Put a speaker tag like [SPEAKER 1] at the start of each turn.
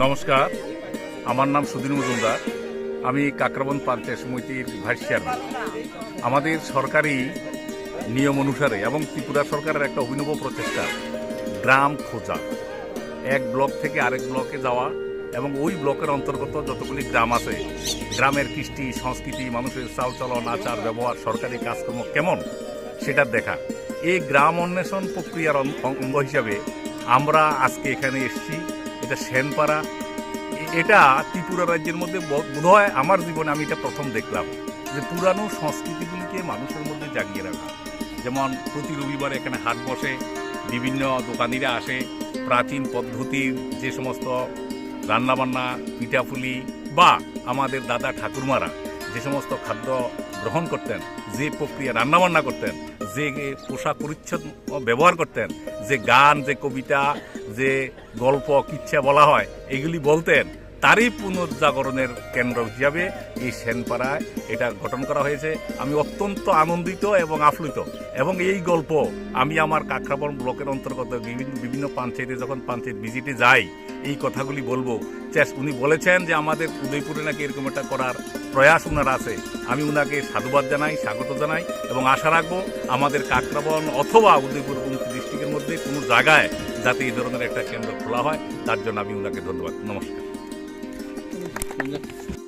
[SPEAKER 1] নমস্কার, আমার নাম সুধীর মজুমদার। আমি কাকরাবন পঞ্চায়েত সমিতির ভাইস চেয়ারম্যান। আমাদের সরকারি নিয়ম অনুসারে এবং ত্রিপুরা সরকারের একটা অভিনব প্রচেষ্টা, গ্রাম খোঁজা। এক ব্লক থেকে আরেক ব্লকে যাওয়া এবং ওই ব্লকের অন্তর্গত যতগুলি গ্রাম আছে, গ্রামের কৃষ্টি, সংস্কৃতি, মানুষের চালচলন, আচার, ব্যবহার, সরকারি কাজকর্ম কেমন সেটা দেখা। এই গ্রাম অন্বেষণ প্রক্রিয়ার অঙ্গ হিসাবে আমরা আজকে এখানে এসেছি। এটা সেনপাড়া। এটা ত্রিপুরা রাজ্যের মধ্যে বোধহয় আমার জীবনে আমি এটা প্রথম দেখলাম যে পুরানো সংস্কৃতিগুলিকে মানুষের মধ্যে জাগিয়ে রাখা। যেমন প্রতি রবিবার এখানে হাট বসে, বিভিন্ন দোকানিরা আসে, প্রাচীন পদ্ধতির যে সমস্ত রান্নাবান্না পিঠাফুলি বা আমাদের দাদা ঠাকুরমারা যে সমস্ত খাদ্য গ্রহণ করতেন, যে প্রক্রিয়া রান্নাবান্না করতেন যে পোশাক পরিচ্ছদ ব্যবহার করতেন, যে গান, যে কবিতা, যে গল্প, কিচ্ছা বলা হয়, এগুলি বলতেন। তারই পুনর্জাগরণের কেন্দ্র হিসাবে এই সেনপাড়ায় এটা গঠন করা হয়েছে। আমি অত্যন্ত আনন্দিত এবং আপ্লুত। এবং এই গল্প আমি আমার কাকরাবন ব্লকের অন্তর্গত বিভিন্ন বিভিন্ন পঞ্চায়েতে যখন পঞ্চায়েত ভিজিটে যাই, এই কথাগুলি বলব। উনি বলেছেন যে আমাদের উদয়পুরে নাকি এরকম একটা করার প্রয়াস উনার আছে। আমি ওনাকে সাধুবাদ জানাই, স্বাগত জানাই এবং আশা রাখব আমাদের কাকরাবন অথবা উদয়পুর ডিস্ট্রিক্টের মধ্যে কোনো জায়গায় যাতে এই ধরনের একটা কেন্দ্র খোলা হয়, তার জন্য আমি ওনাকে ধন্যবাদ। নমস্কার। 이 렇.